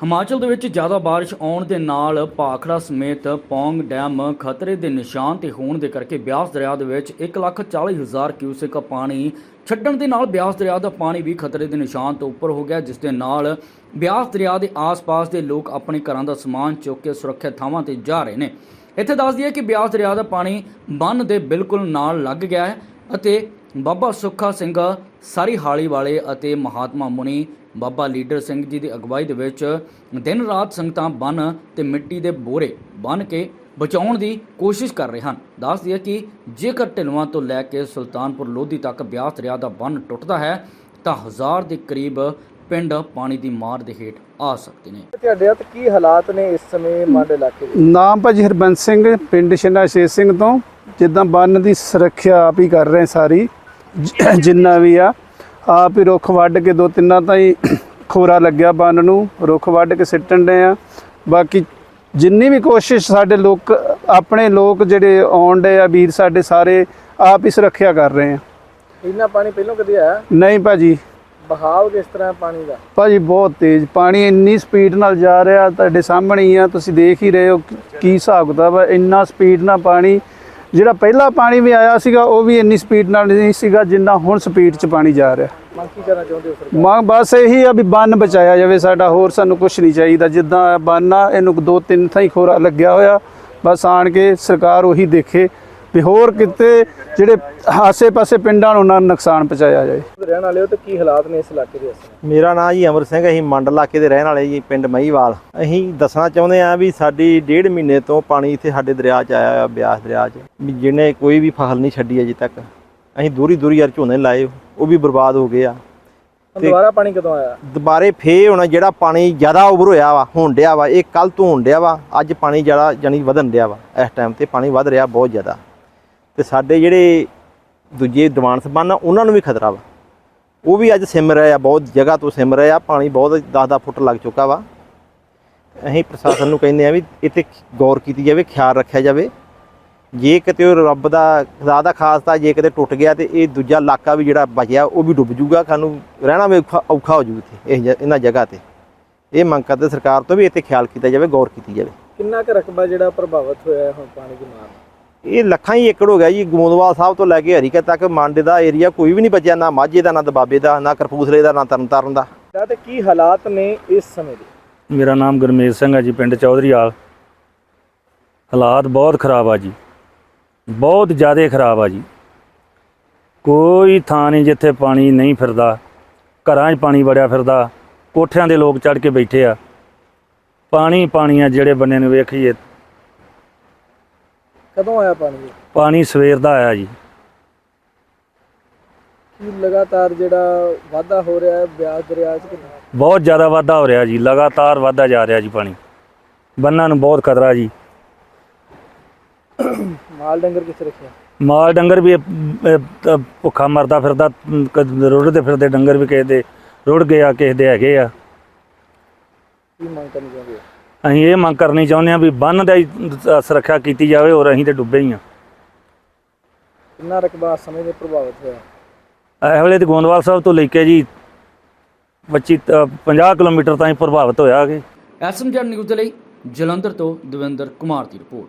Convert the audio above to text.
ਹਿਮਾਚਲ ਦੇ ਵਿੱਚ ਜ਼ਿਆਦਾ ਬਾਰਿਸ਼ ਆਉਣ ਦੇ ਨਾਲ ਭਾਖੜਾ ਸਮੇਤ ਪੌਂਗ ਡੈਮ ਖਤਰੇ ਦੇ ਨਿਸ਼ਾਨ ਤੇ ਹੋਣ ਦੇ ਕਰਕੇ ਬਿਆਸ ਦਰਿਆ ਦੇ ਵਿੱਚ 1,40,000 ਕਿਊਸਿਕ ਪਾਣੀ ਛੱਡਣ ਦੇ ਨਾਲ ਬਿਆਸ ਦਰਿਆ ਦਾ ਪਾਣੀ ਵੀ ਖਤਰੇ ਦੇ ਨਿਸ਼ਾਨ ਤੋਂ ਉੱਪਰ ਹੋ ਗਿਆ ਜਿਸ ਦੇ ਨਾਲ ਬਿਆਸ ਦਰਿਆ ਦੇ ਆਸ-ਪਾਸ ਦੇ ਲੋਕ ਆਪਣੇ ਘਰਾਂ ਦਾ ਸਮਾਨ ਚੁੱਕ ਕੇ ਸੁਰੱਖਿਅਤ ਥਾਵਾਂ ਤੇ ਜਾ ਰਹੇ ਨੇ। ਇੱਥੇ ਦੱਸ ਦਈਏ ਕਿ ਬਿਆਸ ਦਰਿਆ ਦਾ ਪਾਣੀ ਬੰਨ ਦੇ ਬਿਲਕੁਲ ਨਾਲ ਲੱਗ ਗਿਆ ਹੈ ਅਤੇ ਬਾਬਾ ਸੁੱਖਾ ਸਿੰਘ ਸਾਰੀ ਹਾਲੀ ਵਾਲੇ ਅਤੇ ਮਹਾਤਮਾ ਮੁਨੀ ਬਾਬਾ ਲੀਡਰ ਸਿੰਘ ਜੀ ਦੀ ਅਗਵਾਈ ਦੇ ਵਿੱਚ ਦਿਨ ਰਾਤ ਸੰਗਤਾਂ ਬੰਨ ਤੇ ਮਿੱਟੀ ਦੇ ਬੋਰੇ ਬੰਨ ਕੇ ਬਚਾਉਣ ਦੀ ਕੋਸ਼ਿਸ਼ ਕਰ ਰਹੇ ਹਨ। ਦੱਸ ਦਈਏ ਕਿ ਜੇਕਰ ਢਿਲਵਾਂ ਤੋਂ ਲੈ ਕੇ ਸੁਲਤਾਨਪੁਰ ਲੋਧੀ ਤੱਕ ਬਿਆਸ ਦਰਿਆ ਦਾ ਬੰਨ ਟੁੱਟਦਾ ਹੈ ਤਾਂ ਹਜ਼ਾਰ ਦੇ ਕਰੀਬ ਪਿੰਡ ਪਾਣੀ ਦੀ ਮਾਰ ਦੇ ਹੇਠ ਆ ਸਕਦੇ ਨੇ। ਤੁਹਾਡੇ ਹੱਥ ਕੀ ਹਾਲਾਤ ਨੇ ਇਸ ਸਮੇਂ ਮੰਡ ਇਲਾਕੇ ਦੇ ਨਾਮ ਭਾਜੀ ਹਰਬੰਸ ਸਿੰਘ ਪਿੰਡ ਸ਼ਿੰਦਾ ਸ਼ੇਰ ਸਿੰਘ ਤੋਂ। ਜਿੱਦਾਂ ਬੰਨ ਦੀ ਸੁਰੱਖਿਆ ਆਪ ਹੀ ਕਰ ਰਹੇ ਸਾਰੀ ਜਿੰਨਾ ਵੀ ਆ। ਆਪ ਹੀ ਰੁੱਖ ਵੱਢ ਕੇ ਦੋ ਤਿੰਨਾਂ ਤਾਂ ਹੀ ਖੋਰਾ ਲੱਗਿਆ ਬੰਨ ਨੂੰ ਰੁੱਖ ਵੱਢ ਕੇ ਸਿੱਟਣ ਦੇ ਆ। ਬਾਕੀ ਜਿੰਨੀ ਵੀ ਕੋਸ਼ਿਸ਼ ਸਾਡੇ ਲੋਕ ਆਪਣੇ ਲੋਕ ਜਿਹੜੇ ਆਉਣ ਦੇ ਆ ਵੀਰ ਸਾਡੇ ਸਾਰੇ ਆਪ ਹੀ ਸੁਰੱਖਿਆ ਕਰ ਰਹੇ ਆ। ਇੰਨਾ ਪਾਣੀ ਪਹਿਲਾਂ ਕਦੇ ਆਇਆ? ਨਹੀਂ ਭਾਜੀ। ਬਹਾਵ ਕਿਸ ਤਰ੍ਹਾਂ ਪਾਣੀ ਦਾ? ਭਾਜੀ ਬਹੁਤ ਤੇਜ਼ ਪਾਣੀ ਇੰਨੀ ਸਪੀਡ ਨਾਲ ਜਾ ਰਿਹਾ ਤੁਹਾਡੇ ਸਾਹਮਣੇ ਹੀ ਆ ਤੁਸੀਂ ਦੇਖ ਹੀ ਰਹੇ ਹੋ ਕੀ- ਹਿਸਾਬ ਕਿਤਾਬ ਹੈ ਇੰਨਾ ਸਪੀਡ ਨਾਲ ਪਾਣੀ ਜਿਹੜਾ ਪਹਿਲਾ ਪਾਣੀ ਵੀ ਆਇਆ ਸੀਗਾ ਉਹ ਵੀ ਇੰਨੀ ਸਪੀਡ ਨਾਲ ਨਹੀਂ ਸੀਗਾ ਜਿੰਨਾ ਹੁਣ ਸਪੀਡ 'ਚ ਪਾਣੀ ਜਾ ਰਿਹਾ। ਮੰਗ ਕੀ ਕਰਨਾ ਚਾਹੁੰਦੇ ਹੋ ਸਰਕਾਰ? ਮੰਗ ਬਸ ਇਹੀ ਆ ਵੀ ਬੰਨ ਬਚਾਇਆ ਜਾਵੇ ਸਾਡਾ ਹੋਰ ਸਾਨੂੰ ਕੁਝ ਨਹੀਂ ਚਾਹੀਦਾ। ਜਿੱਦਾਂ ਬੰਨ ਆ ਇਹਨੂੰ ਦੋ ਤਿੰਨ ਥਾਈ ਖੋਰਾ ਲੱਗਿਆ ਹੋਇਆ ਬਸ ਆਣ ਕੇ ਸਰਕਾਰ ਉਹੀ ਦੇਖੇ। ਵੀ ਹੋਰ ਕਿਤੇ ਜਿਹੜੇ ਆਸੇ-ਪਾਸੇ ਪਿੰਡਾਂ ਨੂੰ ਨਾ ਨੁਕਸਾਨ ਪਹੁੰਚਾਇਆ ਜਾਏ। ਰਹਿਣ ਵਾਲੇ ਹੋ ਤੇ ਕੀ ਹਾਲਾਤ ਨੇ ਇਸ ਇਲਾਕੇ ਦੇ ਮੇਰਾ ਨਾਮ ਜੀ ਅਮਰ ਸਿੰਘ ਅਸੀਂ ਮੰਡ ਇਲਾਕੇ ਦੇ ਰਹਿਣ ਵਾਲੇ ਜੀ ਪਿੰਡ ਮਹੀਵਾਲ। ਅਸੀਂ ਦੱਸਣਾ ਚਾਹੁੰਦੇ ਆ ਵੀ ਸਾਡੀ ਡੇਢ ਮਹੀਨੇ ਤੋਂ ਪਾਣੀ ਇੱਥੇ ਸਾਡੇ ਦਰਿਆ 'ਚ ਆਇਆ ਆ ਬਿਆਸ ਦਰਿਆ 'ਚ ਵੀ ਜਿਹਨੇ ਕੋਈ ਵੀ ਫਸਲ ਨਹੀਂ ਛੱਡੀ ਅਜੇ ਤੱਕ। ਅਸੀਂ ਦੂਰੀ ਦੂਰੀ ਯਾਰ ਝੋਨੇ ਲਾਏ ਉਹ ਵੀ ਬਰਬਾਦ ਹੋ ਗਏ ਆ। ਦੁਬਾਰਾ ਪਾਣੀ ਕਦੋਂ ਆਇਆ? ਦੁਬਾਰੇ ਫੇ ਹੁਣ ਜਿਹੜਾ ਪਾਣੀ ਜ਼ਿਆਦਾ ਓਵਰ ਹੋਇਆ ਵਾ ਹੋਣ ਡਿਆ ਵਾ ਇਹ ਕੱਲ ਤੋਂ ਹੋਣ ਡਿਆ ਵਾ ਅੱਜ ਪਾਣੀ ਜ਼ਿਆਦਾ ਜਾਨੀ ਵਧਣ ਡਿਆ ਵਾ ਇਸ ਟਾਈਮ ਤੇ ਪਾਣੀ ਵੱਧ ਰਿਹਾ ਬਹੁਤ ਜ਼ਿਆਦਾ। ਤੇ ਸਾਡੇ ਜਿਹੜੇ ਦੂਜੇ ਦੀਵਾਨ ਸਬੰਧ ਆ, ਉਹਨਾਂ ਨੂੰ ਵੀ ਖਤਰਾ ਵਾ। ਉਹ ਵੀ ਅੱਜ ਸਿਮ ਰਹੇ ਆ, ਬਹੁਤ ਜਗ੍ਹਾ ਤੋਂ ਸਿਮ ਰਹੇ ਆ, ਪਾਣੀ ਬਹੁਤ 10-10 ਫੁੱਟ ਲੱਗ ਚੁੱਕਾ ਵਾ। ਅਸੀਂ ਪ੍ਰਸ਼ਾਸਨ ਨੂੰ ਕਹਿੰਦੇ ਆ ਵੀ ਇੱਥੇ ਗੌਰ ਕੀਤੀ ਜਾਵੇ, ਖਿਆਲ ਰੱਖਿਆ ਜਾਵੇ। ਜੇ ਕਿਤੇ ਉਹ ਰੱਬ ਦਾ, ਖੁਦਾ ਦਾ ਖਾਸਤਾ ਜੇ ਕਿਤੇ ਟੁੱਟ ਗਿਆ ਤੇ ਇਹ ਦੂਜਾ ਇਲਾਕਾ ਵੀ ਜਿਹੜਾ ਬਚਿਆ, ਉਹ ਵੀ ਡੁੱਬ ਜੂਗਾ। ਸਾਨੂੰ ਰਹਿਣਾ ਵੀ ਔਖਾ ਔਖਾ ਹੋ ਜੂ ਇੱਥੇ, ਇਹ ਜ- ਇਹਨਾਂ ਜਗ੍ਹਾ ਤੇ। ਇਹ ਮੰਗ ਕਰਦੇ ਸਰਕਾਰ ਤੋਂ ਵੀ ਇੱਥੇ ਖਿਆਲ ਕੀਤਾ ਜਾਵੇ, ਗੌਰ ਕੀਤੀ ਜਾਵੇ। ਕਿੰਨਾ ਕੁ ਰਕਬਾ ਜਿਹੜਾ ਪ੍ਰਭਾਵਿਤ ਹੋਇਆ ਹੁਣ ਪਾਣੀ ਦੀ ਮਾਰ ਨਾਲ? ਇਹ ਲੱਖਾਂ ਹੀ ਏਕੜ ਹੋ ਗਿਆ ਜੀ ਗੋਂਦਵਾਲ ਸਾਹਿਬ ਤੋਂ ਲੈ ਕੇ ਹਰੀਕਾ ਤੱਕ ਮੰਡ ਦਾ ਏਰੀਆ ਕੋਈ ਵੀ ਨਹੀਂ ਬਚਿਆ ਨਾ ਮਾਝੇ ਦਾ ਨਾ ਦਬਾਬੇ ਦਾ ਨਾ ਕਰਪੂਸਲੇ ਦਾ ਨਾ ਤਰਨਤਾਰਨ ਦਾ। ਤਾਂ ਤੇ ਕੀ ਹਾਲਾਤ ਨੇ ਇਸ ਸਮੇਂ ਦੇ? ਮੇਰਾ ਨਾਮ ਗੁਰਮੇਜ ਸਿੰਘ ਹੈ ਜੀ ਪਿੰਡ ਚੌਧਰੀਵਾਲ। ਹਾਲਾਤ ਬਹੁਤ ਖਰਾਬ ਆ ਜੀ। ਬਹੁਤ ਜ਼ਿਆਦਾ ਖਰਾਬ ਆ ਜੀ। ਕੋਈ ਥਾਂ ਨਹੀਂ ਜਿੱਥੇ ਪਾਣੀ ਨਹੀਂ ਫਿਰਦਾ ਘਰਾਂ 'ਚ ਪਾਣੀ ਵੜਿਆ ਫਿਰਦਾ ਕੋਠਿਆਂ ਦੇ ਲੋਕ ਚੜ ਕੇ ਬੈਠੇ ਆ। ਪਾਣੀ ਪਾਣੀ ਆ ਜਿਹੜੇ ਬੰਨੇ ਨੂੰ ਵੇਖੀਏ ਕਦੋਂ ਆਇਆ ਪਾਣੀ? ਪਾਣੀ ਸਵੇਰ ਦਾ ਆਇਆ ਜੀ। ਕੀ ਲਗਾਤਾਰ ਜਿਹੜਾ ਵਾਧਾ ਹੋ ਰਿਹਾ ਹੈ ਬਿਆਸ ਦਰਿਆ 'ਚ ਕਿੰਨਾ? ਬਹੁਤ ਜ਼ਿਆਦਾ ਵਾਧਾ ਹੋ ਰਿਹਾ ਜੀ ਲਗਾਤਾਰ ਵਾਧਾ ਜਾ ਰਿਹਾ ਜੀ ਪਾਣੀ। ਬੰਨਾਂ ਨੂੰ ਬਹੁਤ ਖਤਰਾ ਜੀ। ਮਾਲ ਡੰਗਰ ਕਿੱਥੇ ਰੱਖਿਆ? ਮਾਲ ਡੰਗਰ ਵੀ ਭੁੱਖਾ ਮਰਦਾ ਫਿਰਦਾ ਕਦ- ਰੁੜਦੇ ਫਿਰਦੇ ਡੰਗਰ ਵੀ ਕਿਸੇ ਦੇ ਰੁੜ ਗਏ ਆ ਕਿਸੇ ਦੇ ਹੈਗੇ ਆ। ਕੀ ਮੰਗ ਕਰਨੀ ਚਾਹੁੰਦੇ ਹੋ? ਅਸੀਂ ਇਹ ਮੰਗ ਕਰਨੀ ਚਾਹੁੰਦੇ ਆ ਵੀ ਬੰਨ ਦਾ ਹੀ, ਸੁਰੱਖਿਆ ਕੀਤੀ ਜਾਵੇ ਔਰ ਅਸੀਂ ਤੇ ਡੁੱਬੇ ਹੀ ਆ ਕਿੰਨਾ ਰਕਬਾ ਸਮੇਂ ਦੇ ਪ੍ਰਭਾਵਿਤ ਹੋਇਆ? ਇਸ ਵੇਲੇ ਤੇ ਗੋਂਦਵਾਲ ਸਾਹਿਬ ਤੋਂ ਲੈ ਕੇ ਜੀ 25 ਅਹ, 50 ਕਿਲੋਮੀਟਰ ਤਾਈਂ ਪ੍ਰਭਾਵਿਤ ਹੋਇਆ ਕਿ। ਐਸਐਮਜੀ ਨਿਊਜ਼ ਦੇ ਲਈ ਜਲੰਧਰ ਤੋਂ ਦਵਿੰਦਰ ਕੁਮਾਰ ਦੀ ਰਿਪੋਰਟ।